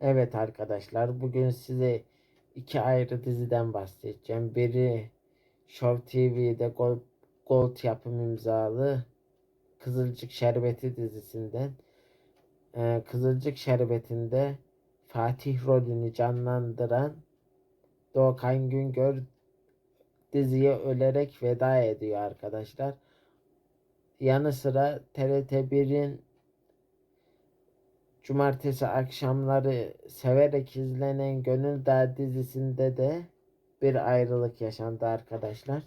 Evet arkadaşlar bugün size iki ayrı diziden bahsedeceğim. Biri Show TV'de Gold, Gold yapım imzalı Kızılcık Şerbeti dizisinden. Ee, Kızılcık Şerbeti'nde Fatih rolünü canlandıran Doğukan Güngör diziye ölerek veda ediyor arkadaşlar. Yanı sıra TRT 1'in Cumartesi akşamları severek izlenen Gönül Dağı dizisinde de bir ayrılık yaşandı arkadaşlar.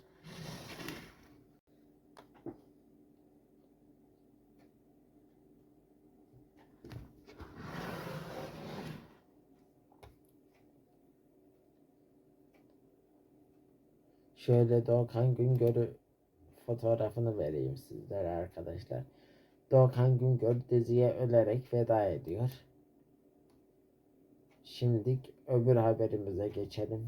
Şöyle Doğukan Güngör'ü fotoğrafını vereyim sizlere arkadaşlar. Doğukan Güngör diziye ölerek veda ediyor. Şimdilik öbür haberimize geçelim.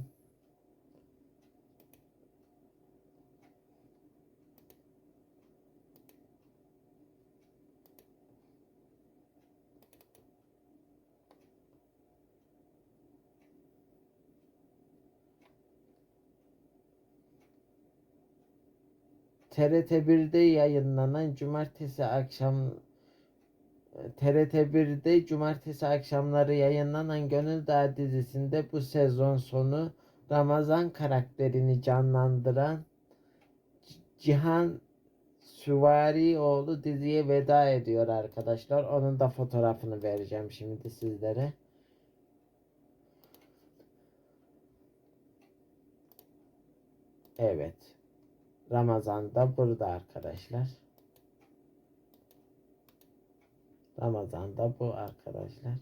TRT 1'de yayınlanan cumartesi akşam TRT 1'de cumartesi akşamları yayınlanan Gönül Dağı dizisinde bu sezon sonu Ramazan karakterini canlandıran Cihan Süvarioğlu diziye veda ediyor arkadaşlar. Onun da fotoğrafını vereceğim şimdi sizlere. Evet. Ramazan da burada arkadaşlar. Ramazan da bu arkadaşlar.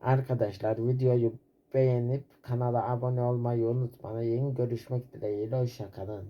Arkadaşlar videoyu beğenip kanala abone olmayı unutmayın. Görüşmek dileğiyle. Hoşçakalın.